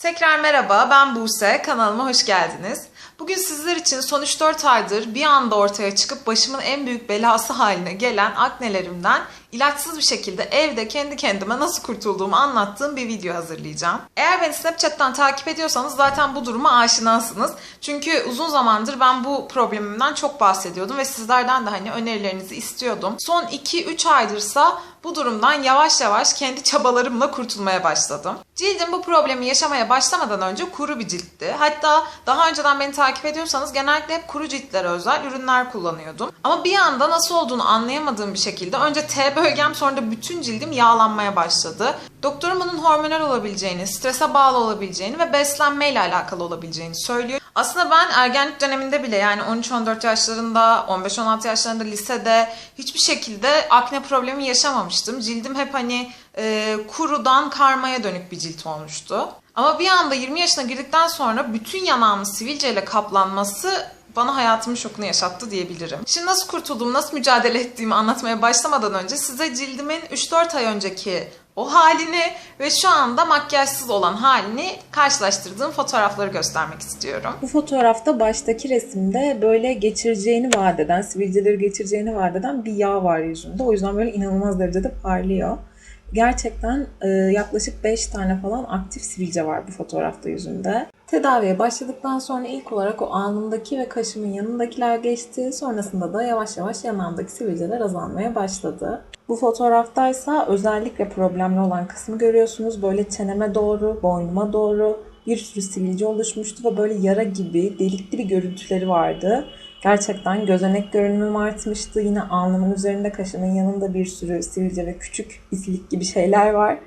Tekrar merhaba, ben Buse. Kanalıma hoş geldiniz. Bugün sizler için son 3-4 aydır bir anda ortaya çıkıp başımın en büyük belası haline gelen aknelerimden ilaçsız bir şekilde evde kendi kendime nasıl kurtulduğumu anlattığım bir video hazırlayacağım. Eğer beni Snapchat'ten takip ediyorsanız zaten bu duruma aşinasınız. Çünkü uzun zamandır ben bu problemimden çok bahsediyordum ve sizlerden de hani önerilerinizi istiyordum. Son 2-3 aydırsa bu durumdan yavaş yavaş kendi çabalarımla kurtulmaya başladım. Cildim bu problemi yaşamaya başlamadan önce kuru bir ciltti. Hatta daha önceden beni takip ediyorsanız genellikle hep kuru ciltlere özel ürünler kullanıyordum. Ama bir anda nasıl olduğunu anlayamadığım bir şekilde önce T bölgem sonra da bütün cildim yağlanmaya başladı. Doktorum bunun hormonal olabileceğini, strese bağlı olabileceğini ve beslenmeyle alakalı olabileceğini söylüyor. Aslında ben ergenlik döneminde bile yani 13-14 yaşlarında, 15-16 yaşlarında lisede hiçbir şekilde akne problemi yaşamamıştım. Cildim hep hani e, kurudan karmaya dönük bir cilt olmuştu. Ama bir anda 20 yaşına girdikten sonra bütün yanağımın sivilceyle kaplanması bana hayatımın şokunu yaşattı diyebilirim. Şimdi nasıl kurtulduğumu, nasıl mücadele ettiğimi anlatmaya başlamadan önce size cildimin 3-4 ay önceki o halini ve şu anda makyajsız olan halini karşılaştırdığım fotoğrafları göstermek istiyorum. Bu fotoğrafta baştaki resimde böyle geçireceğini vaat eden, sivilceleri geçireceğini vaat eden bir yağ var yüzünde. O yüzden böyle inanılmaz derecede parlıyor. Gerçekten e, yaklaşık 5 tane falan aktif sivilce var bu fotoğrafta yüzünde. Tedaviye başladıktan sonra ilk olarak o alnımdaki ve kaşımın yanındakiler geçti. Sonrasında da yavaş yavaş yanağımdaki sivilceler azalmaya başladı. Bu fotoğraftaysa özellikle problemli olan kısmı görüyorsunuz. Böyle çeneme doğru, boynuma doğru bir sürü sivilce oluşmuştu ve böyle yara gibi delikli bir görüntüleri vardı. Gerçekten gözenek görünümüm artmıştı. Yine alnımın üzerinde kaşımın yanında bir sürü sivilce ve küçük isilik gibi şeyler var.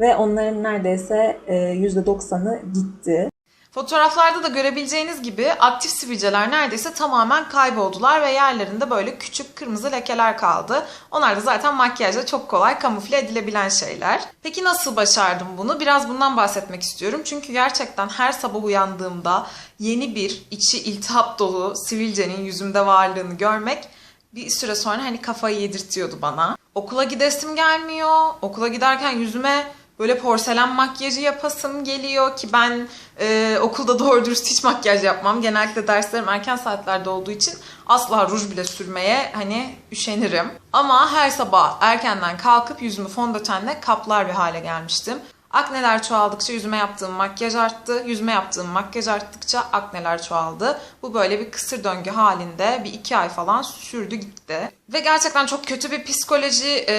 Ve onların neredeyse e, %90'ı gitti. Fotoğraflarda da görebileceğiniz gibi aktif sivilceler neredeyse tamamen kayboldular ve yerlerinde böyle küçük kırmızı lekeler kaldı. Onlar da zaten makyajla çok kolay kamufle edilebilen şeyler. Peki nasıl başardım bunu? Biraz bundan bahsetmek istiyorum. Çünkü gerçekten her sabah uyandığımda yeni bir içi iltihap dolu sivilcenin yüzümde varlığını görmek bir süre sonra hani kafayı yedirtiyordu bana. Okula gidesim gelmiyor. Okula giderken yüzüme böyle porselen makyajı yapasım geliyor ki ben e, okulda doğru dürüst hiç makyaj yapmam. Genellikle derslerim erken saatlerde olduğu için asla ruj bile sürmeye hani üşenirim. Ama her sabah erkenden kalkıp yüzümü fondötenle kaplar bir hale gelmiştim. Akneler çoğaldıkça yüzüme yaptığım makyaj arttı. Yüzüme yaptığım makyaj arttıkça akneler çoğaldı. Bu böyle bir kısır döngü halinde bir iki ay falan sürdü gitti. Ve gerçekten çok kötü bir psikoloji e,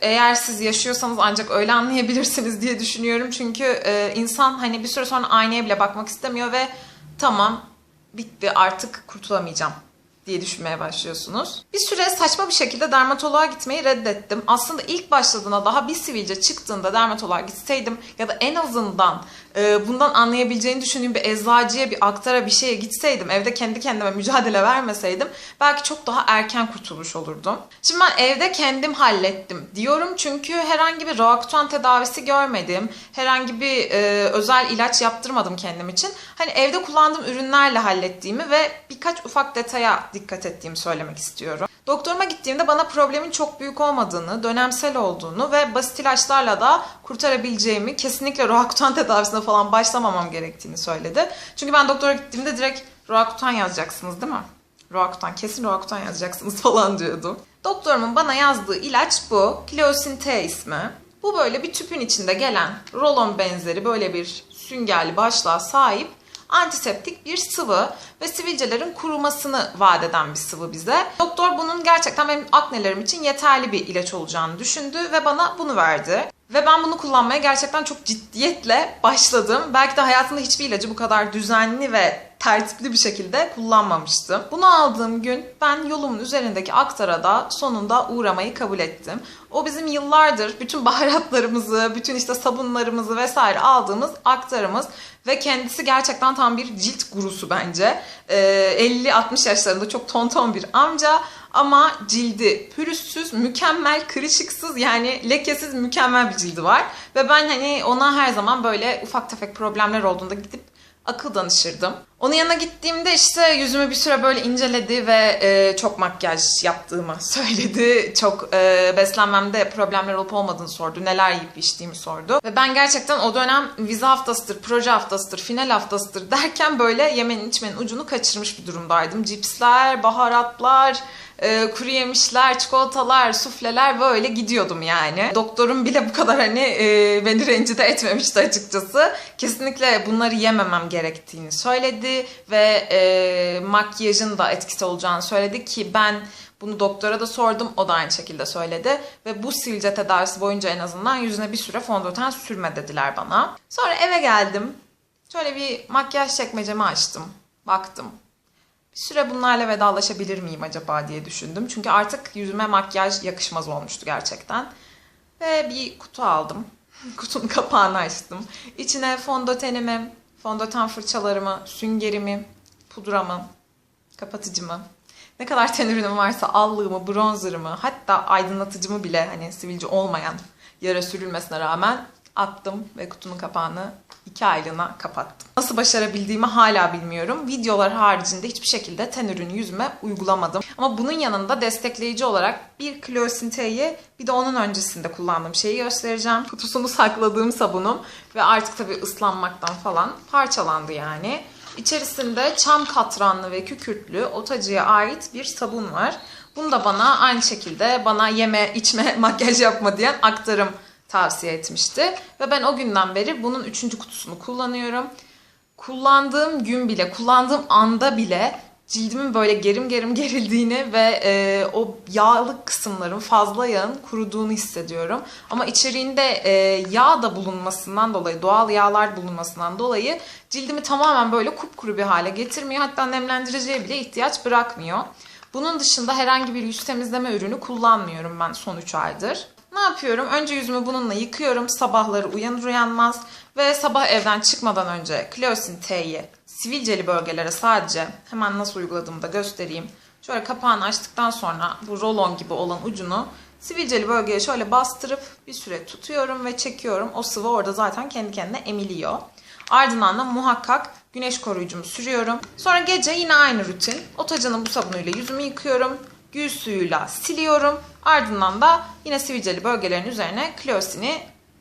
eğer siz yaşıyorsanız ancak öyle anlayabilirsiniz diye düşünüyorum. Çünkü e, insan hani bir süre sonra aynaya bile bakmak istemiyor ve tamam bitti artık kurtulamayacağım diye düşünmeye başlıyorsunuz. Bir süre saçma bir şekilde dermatoloğa gitmeyi reddettim. Aslında ilk başladığında daha bir sivilce çıktığında dermatoloğa gitseydim ya da en azından bundan anlayabileceğini düşündüğüm bir eczacıya, bir aktara, bir şeye gitseydim, evde kendi kendime mücadele vermeseydim belki çok daha erken kurtulmuş olurdum. Şimdi ben evde kendim hallettim diyorum çünkü herhangi bir Roacutan tedavisi görmedim. Herhangi bir e, özel ilaç yaptırmadım kendim için. Hani evde kullandığım ürünlerle hallettiğimi ve birkaç ufak detaya dikkat ettiğimi söylemek istiyorum. Doktoruma gittiğimde bana problemin çok büyük olmadığını, dönemsel olduğunu ve basit ilaçlarla da kurtarabileceğimi, kesinlikle Roacutan tedavisine falan başlamamam gerektiğini söyledi. Çünkü ben doktora gittiğimde direkt Roacutan yazacaksınız değil mi? Roacutan, kesin Roacutan yazacaksınız falan diyordum. Doktorumun bana yazdığı ilaç bu. Cleosin T ismi. Bu böyle bir tüpün içinde gelen rolon benzeri böyle bir süngerli başlığa sahip antiseptik bir sıvı ve sivilcelerin kurumasını vaat eden bir sıvı bize. Doktor bunun gerçekten benim aknelerim için yeterli bir ilaç olacağını düşündü ve bana bunu verdi. Ve ben bunu kullanmaya gerçekten çok ciddiyetle başladım. Belki de hayatımda hiçbir ilacı bu kadar düzenli ve tertipli bir şekilde kullanmamıştım. Bunu aldığım gün ben yolumun üzerindeki aktara da sonunda uğramayı kabul ettim. O bizim yıllardır bütün baharatlarımızı, bütün işte sabunlarımızı vesaire aldığımız aktarımız ve kendisi gerçekten tam bir cilt gurusu bence. Ee, 50-60 yaşlarında çok tonton bir amca ama cildi pürüzsüz, mükemmel, kırışıksız yani lekesiz mükemmel bir cildi var. Ve ben hani ona her zaman böyle ufak tefek problemler olduğunda gidip akıl danışırdım. Onun yanına gittiğimde işte yüzümü bir süre böyle inceledi ve e, çok makyaj yaptığımı söyledi. Çok e, beslenmemde problemler olup olmadığını sordu. Neler yiyip içtiğimi sordu. Ve ben gerçekten o dönem vize haftasıdır, proje haftasıdır, final haftasıdır derken böyle yemenin içmenin ucunu kaçırmış bir durumdaydım. Cipsler, baharatlar, e, kuru yemişler, çikolatalar, sufleler böyle gidiyordum yani. Doktorum bile bu kadar hani e, beni rencide etmemişti açıkçası. Kesinlikle bunları yememem gerektiğini söyledi ve e, makyajın da etkisi olacağını söyledi ki ben bunu doktora da sordum. O da aynı şekilde söyledi. Ve bu sivilce tedavisi boyunca en azından yüzüne bir süre fondöten sürme dediler bana. Sonra eve geldim. Şöyle bir makyaj çekmecemi açtım. Baktım. Bir süre bunlarla vedalaşabilir miyim acaba diye düşündüm. Çünkü artık yüzüme makyaj yakışmaz olmuştu gerçekten. Ve bir kutu aldım. Kutunun kapağını açtım. İçine fondötenimi, fondöten fırçalarımı, süngerimi, pudramı, kapatıcımı, ne kadar ten ürünüm varsa allığımı, bronzerımı, hatta aydınlatıcımı bile hani sivilce olmayan yara sürülmesine rağmen attım ve kutunun kapağını iki aylığına kapattım. Nasıl başarabildiğimi hala bilmiyorum. Videolar haricinde hiçbir şekilde ten ürünü yüzüme uygulamadım. Ama bunun yanında destekleyici olarak bir Cleosinte'yi bir de onun öncesinde kullandığım şeyi göstereceğim. Kutusunu sakladığım sabunum ve artık tabii ıslanmaktan falan parçalandı yani. İçerisinde çam katranlı ve kükürtlü otacıya ait bir sabun var. Bunu da bana aynı şekilde bana yeme, içme, makyaj yapma diyen aktarım tavsiye etmişti. Ve ben o günden beri bunun üçüncü kutusunu kullanıyorum. Kullandığım gün bile, kullandığım anda bile cildimin böyle gerim gerim gerildiğini ve e, o yağlı kısımların fazla yağın kuruduğunu hissediyorum. Ama içeriğinde e, yağ da bulunmasından dolayı, doğal yağlar bulunmasından dolayı cildimi tamamen böyle kupkuru bir hale getirmiyor. Hatta nemlendiriciye bile ihtiyaç bırakmıyor. Bunun dışında herhangi bir yüz temizleme ürünü kullanmıyorum ben son 3 aydır. Ne yapıyorum? Önce yüzümü bununla yıkıyorum. Sabahları uyanır uyanmaz. Ve sabah evden çıkmadan önce Cleosin T'yi sivilceli bölgelere sadece hemen nasıl uyguladığımı da göstereyim. Şöyle kapağını açtıktan sonra bu rolon gibi olan ucunu sivilceli bölgeye şöyle bastırıp bir süre tutuyorum ve çekiyorum. O sıvı orada zaten kendi kendine emiliyor. Ardından da muhakkak güneş koruyucumu sürüyorum. Sonra gece yine aynı rutin. Otacının bu sabunuyla yüzümü yıkıyorum. Gül suyuyla siliyorum. Ardından da yine sivilceli bölgelerin üzerine Cleosin'i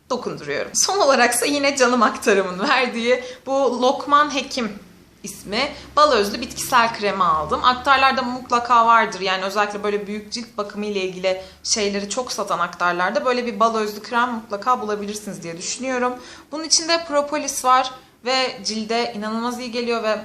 dokunduruyorum. Son olaraksa yine canım aktarımın verdiği bu Lokman Hekim ismi bal özlü bitkisel kremi aldım. Aktarlarda mutlaka vardır. Yani özellikle böyle büyük cilt bakımı ile ilgili şeyleri çok satan aktarlarda böyle bir bal özlü krem mutlaka bulabilirsiniz diye düşünüyorum. Bunun içinde propolis var ve cilde inanılmaz iyi geliyor ve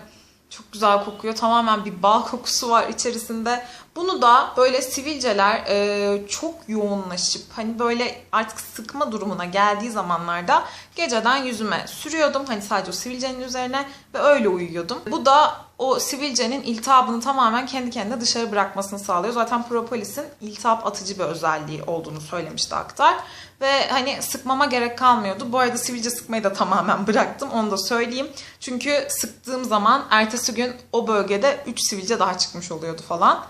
çok güzel kokuyor. Tamamen bir bal kokusu var içerisinde. Bunu da böyle sivilceler e, çok yoğunlaşıp hani böyle artık sıkma durumuna geldiği zamanlarda geceden yüzüme sürüyordum. Hani sadece o sivilcenin üzerine ve öyle uyuyordum. Bu da o sivilcenin iltihabını tamamen kendi kendine dışarı bırakmasını sağlıyor. Zaten propolisin iltihap atıcı bir özelliği olduğunu söylemişti Aktar. Ve hani sıkmama gerek kalmıyordu. Bu arada sivilce sıkmayı da tamamen bıraktım. Onu da söyleyeyim. Çünkü sıktığım zaman ertesi gün o bölgede 3 sivilce daha çıkmış oluyordu falan.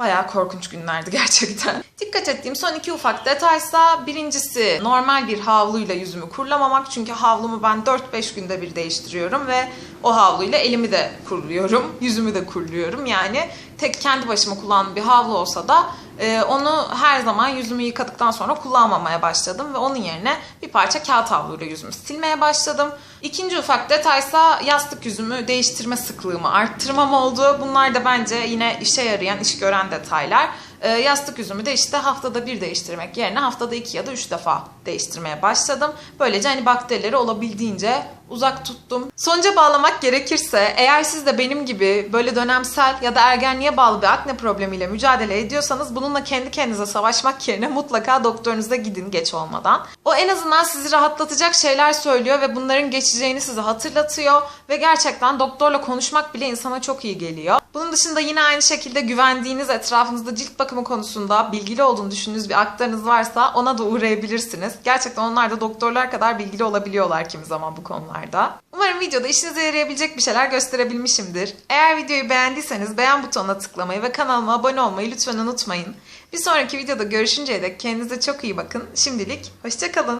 Bayağı korkunç günlerdi gerçekten. Dikkat ettiğim son iki ufak detaysa birincisi normal bir havluyla yüzümü kurulamamak. Çünkü havlumu ben 4-5 günde bir değiştiriyorum ve o havluyla elimi de kuruluyorum, yüzümü de kuruluyorum. Yani tek kendi başıma kullandığım bir havlu olsa da e, onu her zaman yüzümü yıkadıktan sonra kullanmamaya başladım ve onun yerine bir parça kağıt havluyla yüzümü silmeye başladım. İkinci ufak detaysa yastık yüzümü değiştirme sıklığımı arttırmam oldu. Bunlar da bence yine işe yarayan, iş gören detaylar. E, yastık yüzümü de işte haftada bir değiştirmek yerine haftada iki ya da üç defa değiştirmeye başladım. Böylece hani bakterileri olabildiğince uzak tuttum. Sonuca bağlamak gerekirse eğer siz de benim gibi böyle dönemsel ya da ergenliğe bağlı bir akne problemiyle mücadele ediyorsanız bununla kendi kendinize savaşmak yerine mutlaka doktorunuza gidin geç olmadan. O en azından sizi rahatlatacak şeyler söylüyor ve bunların geçeceğini size hatırlatıyor ve gerçekten doktorla konuşmak bile insana çok iyi geliyor. Bunun dışında yine aynı şekilde güvendiğiniz etrafınızda cilt bakımı konusunda bilgili olduğunu düşündüğünüz bir aktarınız varsa ona da uğrayabilirsiniz. Gerçekten onlar da doktorlar kadar bilgili olabiliyorlar kimi zaman bu konularda. Umarım videoda işinize yarayabilecek bir şeyler gösterebilmişimdir. Eğer videoyu beğendiyseniz beğen butonuna tıklamayı ve kanalıma abone olmayı lütfen unutmayın. Bir sonraki videoda görüşünceye dek kendinize çok iyi bakın. Şimdilik hoşçakalın.